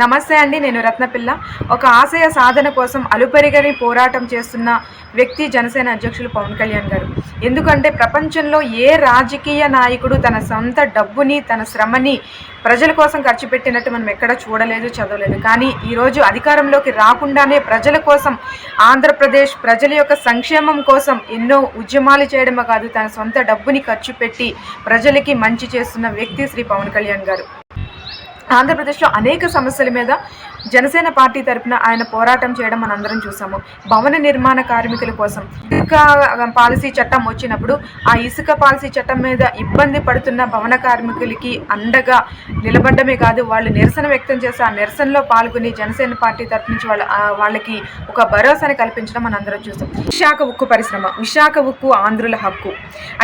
నమస్తే అండి నేను రత్నపిల్ల. ఒక ఆశయ సాధన కోసం అలుపెరిగని పోరాటం చేస్తున్న వ్యక్తి జనసేన అధ్యక్షులు పవన్ కళ్యాణ్ గారు. ఎందుకంటే ప్రపంచంలో ఏ రాజకీయ నాయకుడు తన సొంత డబ్బుని తన శ్రమని ప్రజల కోసం ఖర్చు పెట్టినట్టు మనం ఎక్కడ చూడలేదు చదవలేదు. కానీ ఈరోజు అధికారంలోకి రాకుండానే ప్రజల కోసం ఆంధ్రప్రదేశ్ ప్రజల యొక్క సంక్షేమం కోసం ఎన్నో ఉద్యమాలు చేయడమే కాదు తన సొంత డబ్బుని ఖర్చు పెట్టి ప్రజలకి మంచి చేస్తున్న వ్యక్తి శ్రీ పవన్ కళ్యాణ్ గారు. ఆంధ్రప్రదేశ్లో అనేక సమస్యల మీద జనసేన పార్టీ తరపున ఆయన పోరాటం చేయడం మనందరం చూసాము. భవన నిర్మాణ కార్మికుల కోసం ఇసుక పాలసీ చట్టం వచ్చినప్పుడు ఆ ఇసుక పాలసీ చట్టం మీద ఇబ్బంది పడుతున్న భవన కార్మికులకి అండగా నిలబడమే కాదు వాళ్ళు నిరసన వ్యక్తం చేసి ఆ నిరసనలో పాల్గొని జనసేన పార్టీ తరఫు నుంచి వాళ్ళ వాళ్ళకి ఒక భరోసాని కల్పించడం మనందరం చూసాం. విశాఖ ఉక్కు పరిశ్రమ విశాఖ ఉక్కు ఆంధ్రుల హక్కు.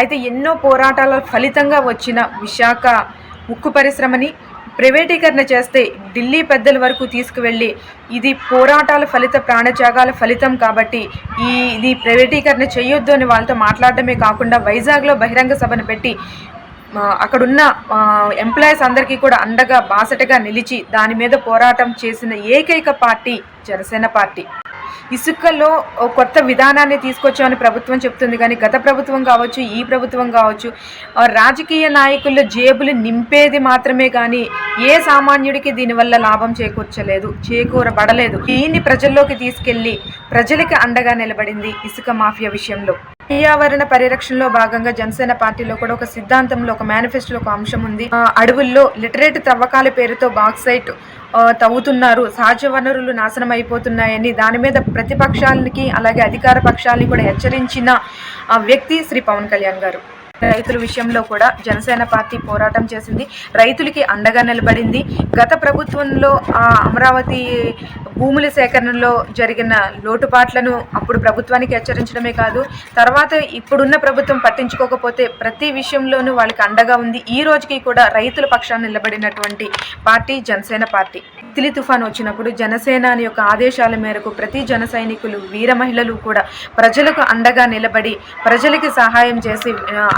అయితే ఎన్నో పోరాటాల ఫలితంగా వచ్చిన విశాఖ ఉక్కు పరిశ్రమని ప్రైవేటీకరణ చేస్తే ఢిల్లీ పెద్దల వరకు తీసుకువెళ్ళి ఇది పోరాటాల ఫలిత ప్రాణత్యాగాల ఫలితం కాబట్టి ఈ ఇది ప్రైవేటీకరణ చేయొద్దు అని వాళ్ళతో మాట్లాడడమే కాకుండా వైజాగ్లో బహిరంగ సభను పెట్టి అక్కడున్న ఎంప్లాయీస్ అందరికీ కూడా అండగా బాసటగా నిలిచి దాని మీద పోరాటం చేసిన ఏకైక పార్టీ జనసేన పార్టీ. ఇసుకలో ఓ కొత్త విధానాన్ని తీసుకొచ్చామని ప్రభుత్వం చెప్తుంది. కానీ గత ప్రభుత్వం కావచ్చు ఈ ప్రభుత్వం కావచ్చు రాజకీయ నాయకుల జేబులు నింపేది మాత్రమే కానీ ఏ సామాన్యుడికి దీనివల్ల లాభం చేకూర్చలేదు చేకూరబడలేదు. దీన్ని ప్రజల్లోకి తీసుకెళ్ళి ప్రజలకి అండగా నిలబడింది ఇసుక మాఫియా విషయంలో. పర్యావరణ పరిరక్షణలో భాగంగా జనసేన పార్టీలో కూడా ఒక సిద్ధాంతంలో ఒక మేనిఫెస్టోలో ఒక అంశం ఉంది. ఆ, అడవుల్లో లిటరేట్ తవ్వకాల పేరుతో బాక్సైట్ తవ్వుతున్నారు. సహజ వనరులు నాశనం అయిపోతున్నాయని దాని మీద ప్రతిపక్షాలకి అలాగే అధికార పక్షాలని కూడా హెచ్చరించిన ఆ వ్యక్తి శ్రీ పవన్ కళ్యాణ్ గారు. రైతుల విషయంలో కూడా జనసేన పార్టీ పోరాటం చేసింది. రైతులకి అండగా నిలబడింది. గత ప్రభుత్వంలో ఆ అమరావతి భూముల సేకరణలో జరిగిన లోటుపాట్లను అప్పుడు ప్రభుత్వానికి హెచ్చరించడమే కాదు తర్వాత ఇప్పుడున్న ప్రభుత్వం పట్టించుకోకపోతే ప్రతి విషయంలోనూ వాళ్ళకి అండగా ఉంది ఈ రోజుకి కూడా రైతుల పక్షాన్ని నిలబడినటువంటి పార్టీ జనసేన పార్టీ. తిలి తుఫాన్ వచ్చినప్పుడు జనసేన అని యొక్క ఆదేశాల మేరకు ప్రతి జన సైనికులు వీర మహిళలు కూడా ప్రజలకు అండగా నిలబడి ప్రజలకి సహాయం చేసి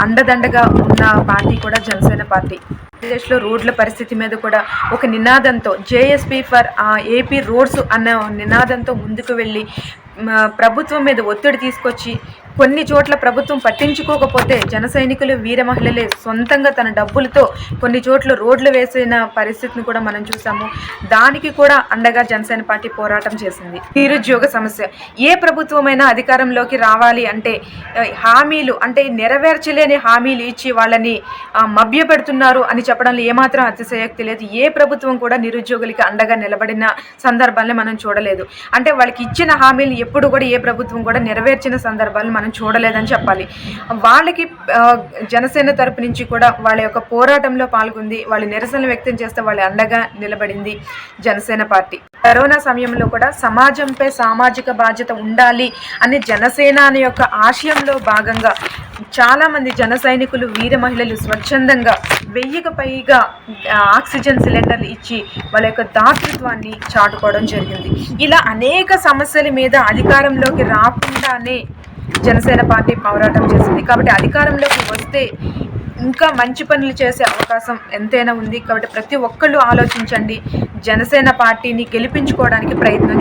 అండదండగా ఉన్న పార్టీ కూడా జనసేన పార్టీ. ఆంధ్రప్రదేశ్లో రోడ్ల పరిస్థితి మీద కూడా ఒక నినాదంతో జేఎస్పీ ఫర్ ఏపీ రోడ్స్ అన్న నినాదంతో ముందుకు వెళ్ళి ప్రభుత్వం మీద ఒత్తిడి తీసుకొచ్చి కొన్ని చోట్ల ప్రభుత్వం పట్టించుకోకపోతే జన సైనికులు వీర మహిళలే సొంతంగా తన డబ్బులతో కొన్ని చోట్ల రోడ్లు వేసిన పరిస్థితిని కూడా మనం చూసాము. దానికి కూడా అండగా జనసేన పార్టీ పోరాటం చేసింది. నిరుద్యోగ సమస్య. ఏ ప్రభుత్వమైనా అధికారంలోకి రావాలి అంటే హామీలు అంటే నెరవేర్చలేని హామీలు ఇచ్చి వాళ్ళని మభ్యపెడుతున్నారు అని చెప్పడంలో ఏమాత్రం అతిశయోక్తి లేదు ఏ ప్రభుత్వం కూడా నిరుద్యోగులకి అండగా నిలబడిన సందర్భాలను మనం చూడలేదు. అంటే వాళ్ళకి ఇచ్చిన హామీలు ఎప్పుడు కూడా ఏ ప్రభుత్వం కూడా నెరవేర్చిన సందర్భాలు మనం చూడలేదని చెప్పాలి. వాళ్ళకి జనసేన తరపు నుంచి కూడా వాళ్ళ యొక్క పోరాటంలో పాల్గొంది వాళ్ళ నిరసన వ్యక్తం చేస్తే వాళ్ళ అండగా నిలబడింది జనసేన పార్టీ. కరోనా సమయంలో కూడా సమాజంపై సామాజిక బాధ్యత ఉండాలి అనే జనసేన అనే యొక్క ఆశయంలో భాగంగా చాలామంది జన సైనికులు వీర మహిళలు స్వచ్ఛందంగా వెయ్యికి పైగా ఆక్సిజన్ సిలిండర్లు ఇచ్చి వాళ్ళ యొక్క దాతృత్వాన్ని చాటుకోవడం జరిగింది. ఇలా అనేక సమస్యల మీద అధికారంలోకి రాకుండానే జనసేన పార్టీ పోరాటం చేసింది. కాబట్టి అధికారంలోకి వస్తే ఇంకా మంచి పనులు చేసే అవకాశం ఎంతైనా ఉంది. కాబట్టి ప్రతి ఒక్కళ్ళు ఆలోచించండి. జనసేన పార్టీని గెలిపించుకోవడానికి ప్రయత్నం